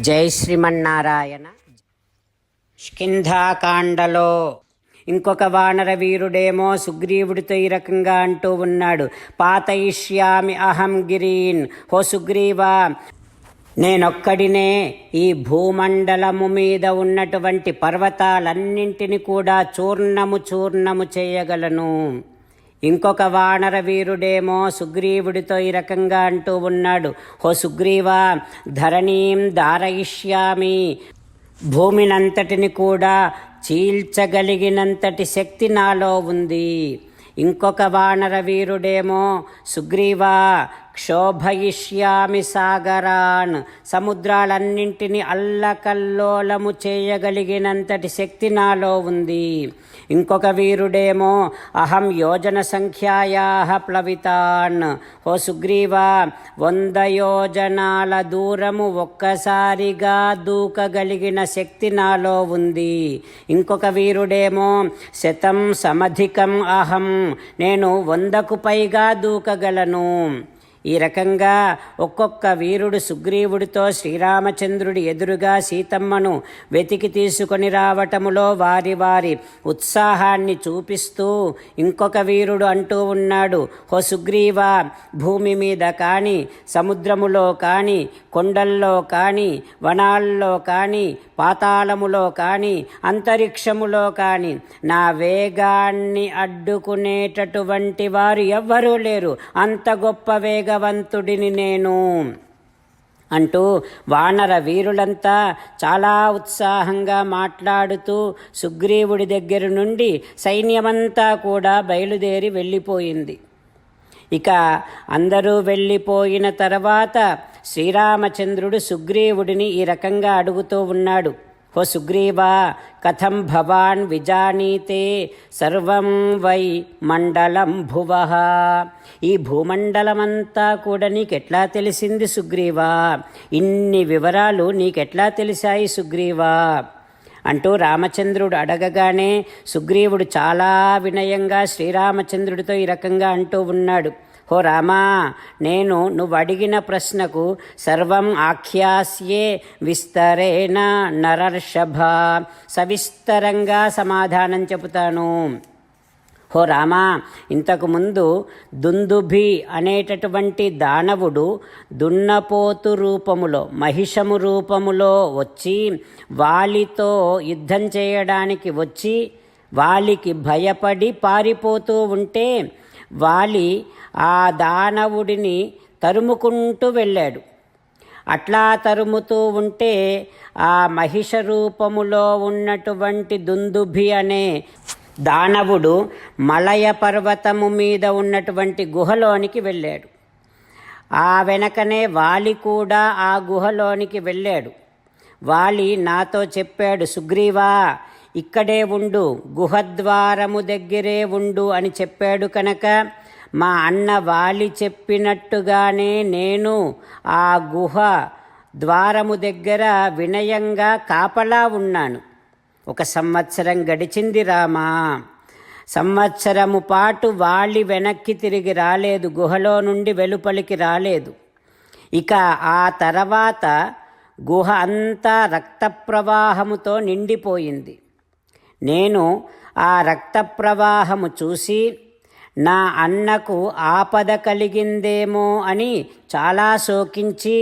జై శ్రీమన్నారాయణ. స్కింధాకాండలో ఇంకొక వానర వీరుడేమో సుగ్రీవుడితో ఈ రకంగా అంటూ ఉన్నాడు. పాతయిష్యామి అహం గిరీన్ హో సుగ్రీవా నేనొక్కడినే ఈ భూమండలము మీద ఉన్నటువంటి పర్వతాలన్నింటిని కూడా చూర్ణము చూర్ణము చేయగలను. ఇంకొక వానర వీరుడేమో సుగ్రీవుడితో ఈ రకంగా అంటూ ఉన్నాడు. హో సుగ్రీవా ధరణీం దారయిష్యామి భూమినంతటిని కూడా చీల్చగలిగినంతటి శక్తి నాలో ఉంది. ఇంకొక వానర వీరుడేమో సుగ్రీవా క్షోభయిష్యామి సాగరాన్. సముద్రాలన్నింటినీ అల్లకల్లోలము చేయగలిగినంతటి శక్తి నాలో ఉంది. ఇంకొక వీరుడేమో అహం యోజన సంఖ్యాయా ప్లవితాన్. ఓ సుగ్రీవా వంద యోజనాల దూరము ఒక్కసారిగా దూకగలిగిన శక్తి నాలో ఉంది. ఇంకొక వీరుడేమో శతం సమధికం అహం నేను వందకు పైగా దూకగలను. ఈ రకంగా ఒక్కొక్క వీరుడు సుగ్రీవుడితో శ్రీరామచంద్రుడి ఎదురుగా సీతమ్మను వెతికి తీసుకొని రావటములో వారి వారి ఉత్సాహాన్ని చూపిస్తూ ఇంకొక వీరుడు అంటూ ఉన్నాడు హో సుగ్రీవా భూమి మీద కానీ సముద్రములో కానీ కొండల్లో కానీ వనాల్లో కానీ పాతాళములో కానీ అంతరిక్షములో కానీ నా వేగాన్ని అడ్డుకునేటటువంటి వారు ఎవ్వరూ లేరు. అంత గొప్ప వేగవంతుడిని నేను అంటూ వానర వీరులంతా చాలా ఉత్సాహంగా మాట్లాడుతూ సుగ్రీవుడి దగ్గర నుండి సైన్యమంతా కూడా బయలుదేరి వెళ్ళిపోయింది. ఇక అందరూ వెళ్ళిపోయిన తర్వాత శ్రీరామచంద్రుడు సుగ్రీవుడిని ఈ రకంగా అడుగుతూ ఉన్నాడు. హో సుగ్రీవా కథం భవాన్ విజానీతే సర్వం వై మండలం భువ. ఈ భూమండలమంతా కూడా నీకెట్లా తెలిసింది సుగ్రీవా? ఇన్ని వివరాలు నీకెట్లా తెలిసాయి సుగ్రీవా? అంటూ రామచంద్రుడు అడగగానే సుగ్రీవుడు చాలా వినయంగా శ్రీరామచంద్రుడితో ఈ రకంగా అంటూ ఉన్నాడు. ఓ రామా నేను నువ్వు అడిగిన ప్రశ్నకు సర్వం ఆఖ్యాస్యే విస్తరేణ నరర్షభ. సవిస్తరంగా సమాధానం చెబుతాను. హో రామా ఇంతకుముందు దుందుభి అనేటటువంటి దానవుడు దున్నపోతు రూపములో మహిషము రూపములో వచ్చి వాలితో యుద్ధం చేయడానికి వచ్చి వాలికి భయపడి పారిపోతూ ఉంటే వాలి ఆ దానవుడిని తరుముకుంటూ వెళ్ళాడు. అట్లా తరుముతూ ఉంటే ఆ మహిష రూపములో ఉన్నటువంటి దుందుభి అనే దానవుడు మలయ పర్వతము మీద ఉన్నటువంటి గుహలోనికి వెళ్ళాడు. ఆ వెనకనే వాలి కూడా ఆ గుహలోనికి వెళ్ళాడు. వాలి నాతో చెప్పాడు సుగ్రీవా ఇక్కడే ఉండు గుహద్వారము దగ్గరే ఉండు అని చెప్పాడు కనుక మా అన్న వాలి చెప్పినట్టుగానే నేను ఆ గుహ ద్వారము దగ్గర వినయంగా కాపలా ఉన్నాను. ఒక సంవత్సరం గడిచింది రామా. సంవత్సరము పాటు వాలి వెనక్కి తిరిగి రాలేదు గుహలో నుండి వెలుపలికి రాలేదు. ఇక ఆ తర్వాత గుహ అంతా రక్త ప్రవాహముతో నిండిపోయింది. నేను ఆ రక్త ప్రవాహము చూసి నా అన్నకు ఆపద కలిగిందేమో అని చాలా శోకించి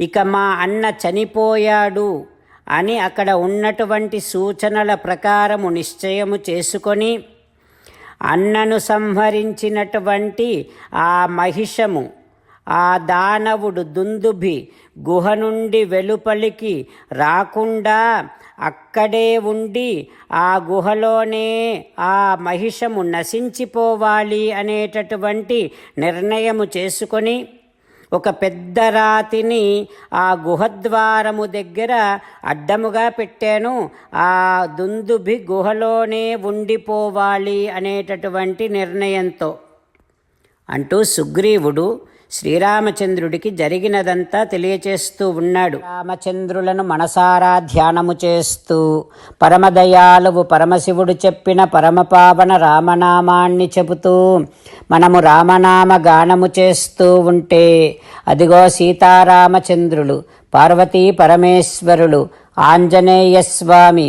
ఇక మా అన్న చనిపోయాడు అని అక్కడ ఉన్నటువంటి సూచనల ప్రకారము నిశ్చయము చేసుకొని అన్నను సంహరించినటువంటి ఆ మహిషము ఆ దానవుడు దుందుభి గుహ నుండి వెలుపలికి రాకుండా అక్కడే ఉండి ఆ గుహలోనే ఆ మహిషము నశించిపోవాలి అనేటటువంటి నిర్ణయము చేసుకొని ఒక పెద్ద రాతిని ఆ గుహద్వారము దగ్గర అడ్డముగా పెట్టాను. ఆ దుందుభి గుహలోనే ఉండిపోవాలి అనేటటువంటి నిర్ణయంతో అంటూ సుగ్రీవుడు శ్రీరామచంద్రుడికి జరిగినదంతా తెలియచేస్తూ ఉన్నాడు. రామచంద్రులను మనసారా ధ్యానము చేస్తూ పరమదయాలువు పరమశివుడు చెప్పిన పరమపావన రామనామాన్ని చెబుతూ మనము రామనామ గానము చేస్తూ ఉంటే అదిగో సీతారామచంద్రులు పార్వతీ పరమేశ్వరులు ఆంజనేయ స్వామి